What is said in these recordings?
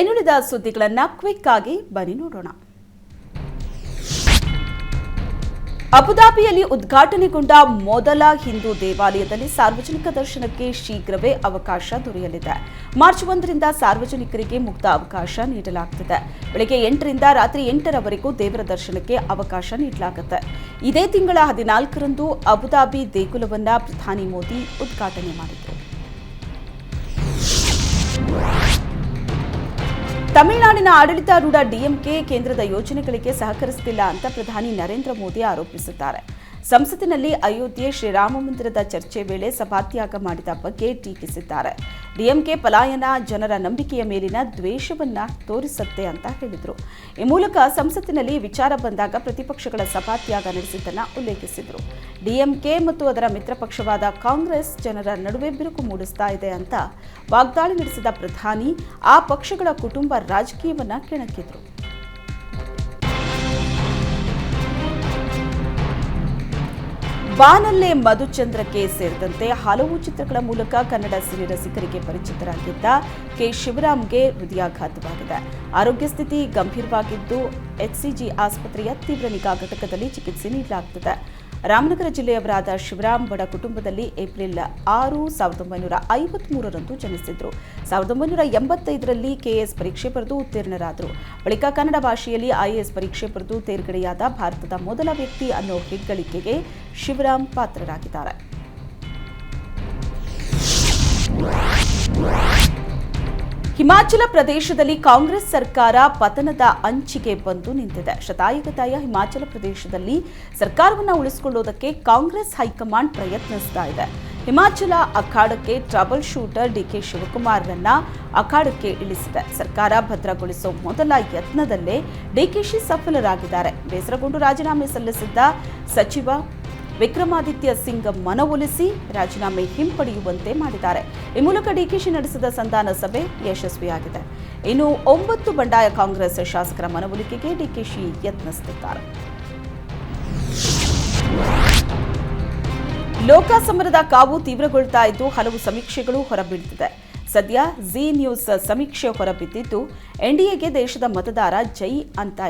ಇನ್ನುಳಿದ ಸುದ್ದಿಗಳನ್ನ ಕ್ವಿಕ್ ಆಗಿ ಬನ್ನಿ ನೋಡೋಣ. ಅಬುದಾಬಿಯಲ್ಲಿ ಉದ್ಘಾಟನೆಗೊಂಡ ಮೊದಲ ಹಿಂದೂ ದೇವಾಲಯದಲ್ಲಿ ಸಾರ್ವಜನಿಕ ದರ್ಶನಕ್ಕೆ ಶೀಘ್ರವೇ ಅವಕಾಶ ದೊರೆಯಲಿದೆ. ಮಾರ್ಚ್ ಒಂದರಿಂದ ಸಾರ್ವಜನಿಕರಿಗೆ ಮುಕ್ತ ಅವಕಾಶ ನೀಡಲಾಗುತ್ತದೆ ಬೆಳಗ್ಗೆ ಎಂಟರಿಂದ ರಾತ್ರಿ ಎಂಟರವರೆಗೂ ದೇವರ ದರ್ಶನಕ್ಕೆ ಅವಕಾಶ ನೀಡಲಾಗುತ್ತೆ. ಇದೇ ತಿಂಗಳ ಹದಿನಾಲ್ಕರಂದು ಅಬುದಾಬಿ ದೇಗುಲವನ್ನ ಪ್ರಧಾನಿ ಮೋದಿ ಉದ್ಘಾಟನೆ ಮಾಡಿದರು. ತಮಿಳುನಾಡಿನ ಆಡಳಿತಾರೂಢ ಡಿಎಂಕೆ ಕೇಂದ್ರದ ಯೋಜನೆಗಳಿಗೆ ಸಹಕರಿಸುತ್ತಿಲ್ಲ ಅಂತ ಪ್ರಧಾನಿ ನರೇಂದ್ರ ಮೋದಿ ಆರೋಪಿಸಿದ್ದಾರೆ ಸಂಸತ್ತಿನಲ್ಲಿ ಅಯೋಧ್ಯೆ ಶ್ರೀರಾಮ ಮಂದಿರದ ಚರ್ಚೆ ವೇಳೆ ಸಭಾತ್ಯಾಗ ಮಾಡಿದ ಬಗ್ಗೆ ಟೀಕಿಸಿದ್ದಾರೆ. ಡಿಎಂಕೆ ಪಲಾಯನ ಜನರ ನಂಬಿಕೆಯ ಮೇಲಿನ ದ್ವೇಷವನ್ನ ತೋರಿಸುತ್ತೆ ಅಂತ ಹೇಳಿದರು. ಈ ಮೂಲಕ ಸಂಸತ್ತಿನಲ್ಲಿ ವಿಚಾರ ಬಂದಾಗ ಪ್ರತಿಪಕ್ಷಗಳ ಸಭಾತ್ಯಾಗ ನಡೆಸಿದ್ದನ್ನ ಉಲ್ಲೇಖಿಸಿದರು. ಡಿಎಂಕೆ ಮತ್ತು ಅದರ ಮಿತ್ರ ಪಕ್ಷವಾದ ಕಾಂಗ್ರೆಸ್ ಜನರ ನಡುವೆ ಬಿರುಕು ಮೂಡಿಸ್ತಾ ಇದೆ ಅಂತ ವಾಗ್ದಾಳಿ ನಡೆಸಿದ ಪ್ರಧಾನಿ ಆ ಪಕ್ಷಗಳ ಕುಟುಂಬ ರಾಜಕೀಯವನ್ನ ಕೆಣಕಿದ್ರು. ಬಾನಲ್ಲೇ ಮಧುಚಂದ್ರಕ್ಕೆ ಸೇರಿದಂತೆ ಹಲವು ಚಿತ್ರಗಳ ಮೂಲಕ ಕನ್ನಡ ಸಿನಿ ರಸಿಕರಿಗೆ ಪರಿಚಿತರಾಗಿದ್ದ ಕೆ ಶಿವರಾಮ್ಗೆ ಹೃದಯಾಘಾತವಾಗಿದೆ. ಆರೋಗ್ಯ ಸ್ಥಿತಿ ಗಂಭೀರವಾಗಿದ್ದು, ಎಚ್ಸಿಜಿ ಆಸ್ಪತ್ರೆಯ ತೀವ್ರ ನಿಗಾ ಘಟಕದಲ್ಲಿ ಚಿಕಿತ್ಸೆ ನೀಡಲಾಗುತ್ತಿದೆ ರಾಮನಗರ ಜಿಲ್ಲೆಯವರಾದ ಶಿವರಾಮ್ ಬಡ ಕುಟುಂಬದಲ್ಲಿ ಏಪ್ರಿಲ್ ಆರು ಸಾವಿರದ ಒಂಬೈನೂರ ಐವತ್ಮೂರರಂದು ಜನಿಸಿದ್ರು. ಸಾವಿರದ ಒಂಬೈನೂರ ಎಂಬತ್ತೈದರಲ್ಲಿ ಕೆಎಸ್ ಪರೀಕ್ಷೆ ಬರೆದು ಉತ್ತೀರ್ಣರಾದರು. ಬಳಿಕ ಕನ್ನಡ ಭಾಷೆಯಲ್ಲಿ ಐಎಎಸ್ ಪರೀಕ್ಷೆ ಬರೆದು ತೇರ್ಗಡೆಯಾದ ಭಾರತದ ಮೊದಲ ವ್ಯಕ್ತಿ ಅನ್ನೋ ಹೆಗ್ಗಳಿಕೆಗೆ ಶಿವರಾಮ್ ಪಾತ್ರರಾಗಿದ್ದಾರೆ. ಹಿಮಾಚಲ ಪ್ರದೇಶದಲ್ಲಿ ಕಾಂಗ್ರೆಸ್ ಸರ್ಕಾರ ಪತನದ ಅಂಚಿಗೆ ಬಂದು ನಿಂತಿದೆ. ಶತಾಯುಗತಾಯ ಹಿಮಾಚಲ ಪ್ರದೇಶದಲ್ಲಿ ಸರ್ಕಾರವನ್ನು ಉಳಿಸಿಕೊಳ್ಳುವುದಕ್ಕೆ ಕಾಂಗ್ರೆಸ್ ಹೈಕಮಾಂಡ್ ಪ್ರಯತ್ನಿಸ್ತಾ ಇದೆ. ಹಿಮಾಚಲ ಅಖಾಡಕ್ಕೆ ಟ್ರಬಲ್ ಶೂಟರ್ ಡಿಕೆ ಶಿವಕುಮಾರ್ರನ್ನ ಅಖಾಡಕ್ಕೆ ಇಳಿಸಿದೆ. ಸರ್ಕಾರ ಭದ್ರಗೊಳಿಸೋ ಮೊದಲ ಯತ್ನದಲ್ಲೇ ಡಿಕೆಶಿ ಸಫಲರಾಗಿದ್ದಾರೆ. ಬೇಸರಗೊಂಡು ರಾಜೀನಾಮೆ ಸಲ್ಲಿಸಿದ್ದ ಸಚಿವ ವಿಕ್ರಮಾದಿತ್ಯ ಸಿಂಗ್ ಮನವೊಲಿಸಿ ರಾಜೀನಾಮೆ ಹಿಂಪಡೆಯುವಂತೆ ಮಾಡಿದ್ದಾರೆ. ಈ ಮೂಲಕ ಡಿಕೆಶಿ ನಡೆಸಿದ ಸಂಧಾನ ಸಭೆ ಯಶಸ್ವಿಯಾಗಿದೆ. ಇನ್ನು ಒಂಬತ್ತು ಬಂಡಾಯ ಕಾಂಗ್ರೆಸ್ ಶಾಸಕರ ಮನವೊಲಿಕೆಗೆ ಡಿಕೆಶಿ ಯತ್ನಿಸುತ್ತಿದ್ದಾರೆ. ಲೋಕ ಸಮರದ ಕಾವು ತೀವ್ರಗೊಳ್ತಾ ಇದ್ದು ಹಲವು ಸಮೀಕ್ಷೆಗಳು ಹೊರಬೀಳ್ತಿದೆ ಸದ್ಯ ಜಿ ನ್ಯೂಸ್ ಸಮೀಕ್ಷೆ ಹೊರಬಿದ್ದಿದ್ದು, ಎನ್ಡಿಎಗೆ ದೇಶದ ಮತದಾರ ಜೈ ಅಂತ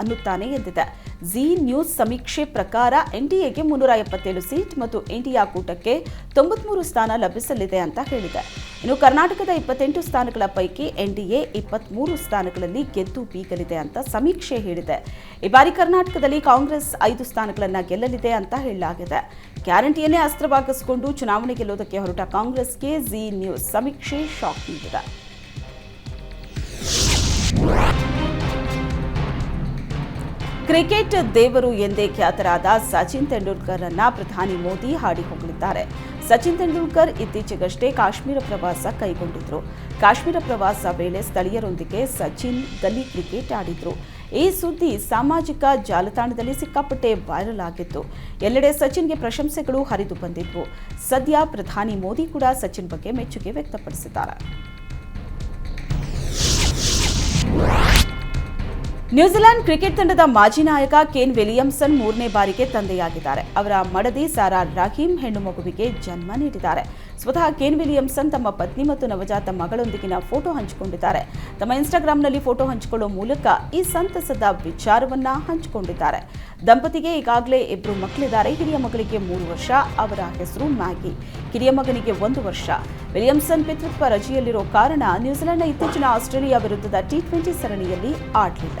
ಅನ್ನುತ್ತಾನೆ ಎಂದಿದೆ. ಜಿ ನ್ಯೂಸ್ ಸಮೀಕ್ಷೆ ಪ್ರಕಾರ ಎನ್ಡಿಎಗೆ ಮುನ್ನೂರ ಎಪ್ಪತ್ತೇಳು ಸೀಟ್ ಮತ್ತು ಇಂಡಿಯಾ ಕೂಟಕ್ಕೆ ತೊಂಬತ್ಮೂರು ಸ್ಥಾನ ಲಭಿಸಲಿದೆ ಅಂತ ಹೇಳಿದೆ. ಇನ್ನು ಕರ್ನಾಟಕದ ಇಪ್ಪತ್ತೆಂಟು ಸ್ಥಾನಗಳ ಪೈಕಿ ಎನ್ಡಿಎ ಇಪ್ಪತ್ಮೂರು ಸ್ಥಾನಗಳಲ್ಲಿ ಗೆದ್ದು ಬೀಗಲಿದೆ ಅಂತ ಸಮೀಕ್ಷೆ ಹೇಳಿದೆ. ಈ ಬಾರಿ ಕರ್ನಾಟಕದಲ್ಲಿ ಕಾಂಗ್ರೆಸ್ ಐದು ಸ್ಥಾನಗಳನ್ನು ಗೆಲ್ಲಲಿದೆ ಅಂತ ಹೇಳಲಾಗಿದೆ. ಗ್ಯಾರಂಟಿಯನ್ನೇ ಅಸ್ತ್ರವಾಗಿಸಿಕೊಂಡು ಚುನಾವಣೆ ಗೆಲ್ಲುವುದಕ್ಕೆ ಹೊರಟ ಕಾಂಗ್ರೆಸ್ಗೆ ಜಿ ನ್ಯೂಸ್ ಸಮೀಕ್ಷೆ ಶಾಕ್ ನೀಡಿದೆ. ಕ್ರಿಕೆಟ್ ದೇವರು ಎಂದೇ ಖ್ಯಾತರಾದ ಸಚಿನ್ ತೆಂಡೂಲ್ಕರ್ ಅನ್ನ ಪ್ರಧಾನಿ ಮೋದಿ ಹಾಡಿ ಹೊಗಳಿದ್ದಾರೆ. ಸಚಿನ್ ತೆಂಡೂಲ್ಕರ್ ಇತ್ತೀಚೆಗಷ್ಟೇ ಕಾಶ್ಮೀರ ಪ್ರವಾಸ ಕೈಗೊಂಡಿದ್ರು. ಕಾಶ್ಮೀರ ಪ್ರವಾಸ ವೇಳೆ ಸ್ಥಳೀಯರೊಂದಿಗೆ ಸಚಿನ್ ಗಲ್ಲಿ ಕ್ರಿಕೆಟ್ ಆಡಿದ್ರು. ಈ ಸುದ್ದಿ ಸಾಮಾಜಿಕ ಜಾಲತಾಣದಲ್ಲಿ ಸಿಕ್ಕಾಪಟ್ಟೆ ವೈರಲ್ ಆಗಿತ್ತು. ಎಲ್ಲೆಡೆ ಸಚಿನ್ಗೆ ಪ್ರಶಂಸೆಗಳು ಹರಿದು ಬಂದಿದ್ವು. ಸದ್ಯ ಪ್ರಧಾನಿ ಮೋದಿ ಕೂಡ ಸಚಿನ್ ಬಗ್ಗೆ ಮೆಚ್ಚುಗೆ ವ್ಯಕ್ತಪಡಿಸಿದ್ದಾರೆ. ನ್ಯೂಜಿಲೆಂಡ್ ಕ್ರಿಕೆಟ್ ತಂಡದ ಮಾಜಿ ನಾಯಕ ಕೇನ್ ವಿಲಿಯಮ್ಸನ್ ಮೂರನೇ ಬಾರಿಗೆ ತಂದೆಯಾಗಿದ್ದಾರೆ. ಅವರ ಮಡದಿ ಸಾರಾ ರಾಹೀಂ ಹೆಣ್ಣು ಮಗುವಿಗೆ ಜನ್ಮ ನೀಡಿದ್ದಾರೆ. ಸ್ವತಃ ಕೇನ್ ವಿಲಿಯಮ್ಸನ್ ತಮ್ಮ ಪತ್ನಿ ಮತ್ತು ನವಜಾತ ಮಗಳೊಂದಿಗಿನ ಫೋಟೋ ಹಂಚಿಕೊಂಡಿದ್ದಾರೆ. ತಮ್ಮ ಇನ್ಸ್ಟಾಗ್ರಾಂನಲ್ಲಿ ಫೋಟೋ ಹಂಚಿಕೊಳ್ಳುವ ಮೂಲಕ ಈ ಸಂತಸದ ವಿಚಾರವನ್ನ ಹಂಚಿಕೊಂಡಿದ್ದಾರೆ. ದಂಪತಿಗೆ ಈಗಾಗಲೇ ಇಬ್ಬರು ಮಕ್ಕಳಿದ್ದಾರೆ. ಹಿರಿಯ ಮಗಳಿಗೆ ಮೂರು ವರ್ಷ, ಅವರ ಹೆಸರು ಮ್ಯಾಗಿ. ಕಿರಿಯ ಮಗನಿಗೆ ಒಂದು ವರ್ಷ. ವಿಲಿಯಮ್ಸನ್ ಪಿತೃತ್ವ ರಜೆಯಲ್ಲಿರೋ ಕಾರಣ ನ್ಯೂಜಿಲೆಂಡ್ನ ಇತ್ತೀಚಿನ ಆಸ್ಟ್ರೇಲಿಯಾ ವಿರುದ್ಧದ ಟಿ ಟ್ವೆಂಟಿ ಸರಣಿಯಲ್ಲಿ ಆಡಲಿಲ್ಲ.